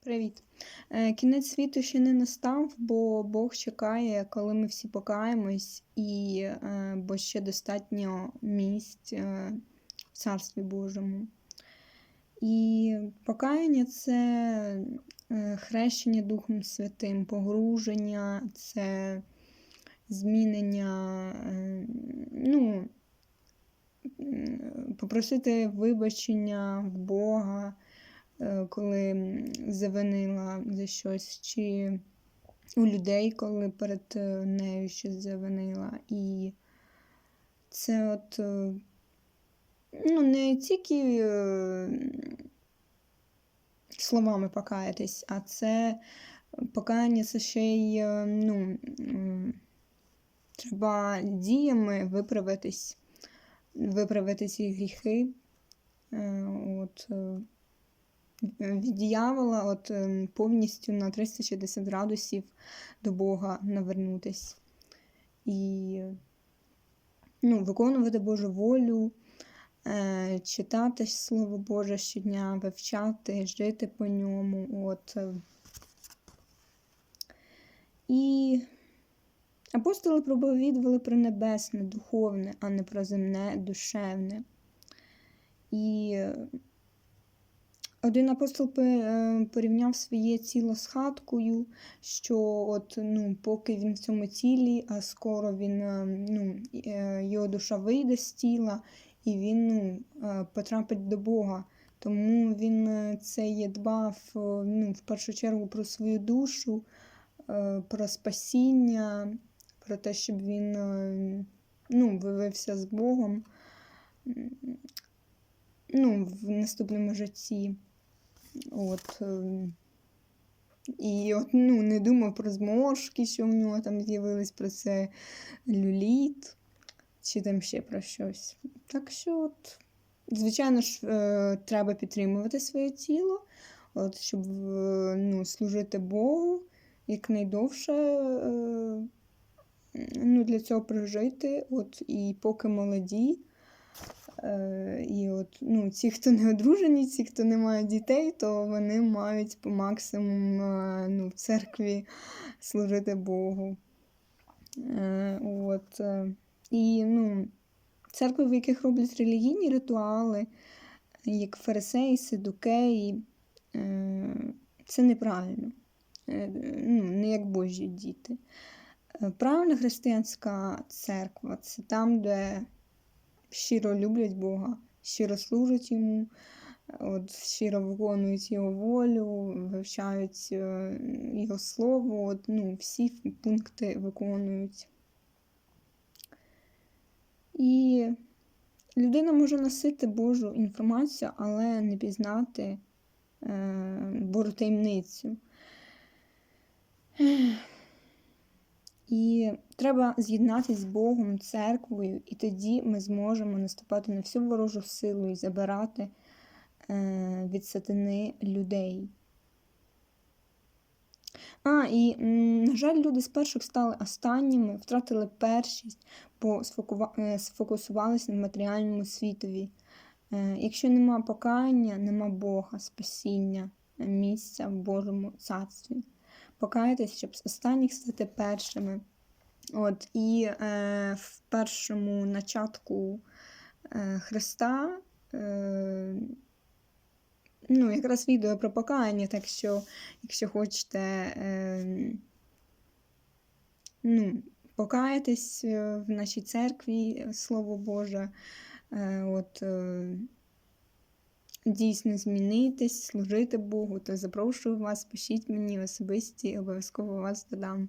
Привіт. Е, Кінець світу ще не настав, бо Бог чекає, коли ми всі покаємось, і е, бо ще достатньо місць е, в Царстві Божому. І покаяння це хрещення Духом Святим, погруження, це змінення, ну, попросити вибачення в Бога коли завинила за щось, чи у людей, коли перед е, нею щось завинила. І це от е, ну, не тільки е, словами покаятись, а це покаяння це ще й е, ну, треба діями виправитись, виправити ці гріхи. Е, От, е, від диявола от, ем, повністю на 360 градусів до Бога навернутись. І ну, виконувати Божу волю, е, читати Слово Боже щодня, вивчати, жити по ньому. От. е. І апостоли проповідували про небесне, духовне, а не про земне, душевне. І один апостол е, порівняв своє тіло з хаткою, що от, ну, поки він в цьому тілі, а скоро він, е, ну, е, його душа вийде з тіла, і він ну, потрапить до Бога. Тому він це є дбав ну, в першу чергу про свою душу, про спасіння, про те, щоб він ну, вивився з Богом ну, в наступному житті. От, ем, і от, ну, не думав про зморшки, що в нього там з'явились про це люліт, чи там ще про щось. Так що, от, звичайно ж, е, треба підтримувати своє тіло, от, щоб е, ну, служити Богу якнайдовше. Е, ну, для цього прожити, от, і поки молоді. Е, і от, ну, ті, хто не одружені, ті, хто не мають дітей, то вони мають по максимуму е, ну, в церкві служити Богу. Е, От, і ну, церкви, в яких роблять релігійні ритуали, як фарисеї, сидукеї, е, це неправильно. Ну, не як Божі діти. Правильна християнська церква це там, де щиро люблять Бога, щиро служать йому, от, щиро виконують його волю, вивчають е, його слово, от, ну, всі пункти виконують. І людина може носити Божу інформацію, але не пізнати е, Божу таємницю. Треба з'єднатися з Богом, церквою, і тоді ми зможемо наступати на всю ворожу силу і забирати е, від сатани людей. А, і, на жаль, люди з перших стали останніми, втратили першість, бо е, сфокусувалися на матеріальному світові. Е, Якщо нема покаяння, нема Бога, спасіння, місця в Божому царстві. Покайтесь, щоб з останніх стати першими. От, і е, в першому начатку е, Христа, е, ну, якраз відео про покаяння, так що, якщо хочете, е, ну, покаятись е, в нашій церкві, е, Слово Боже, е, от, е, дійсно змінитись, служити Богу, то запрошую вас, пишіть мені особисті, обов'язково вас додам.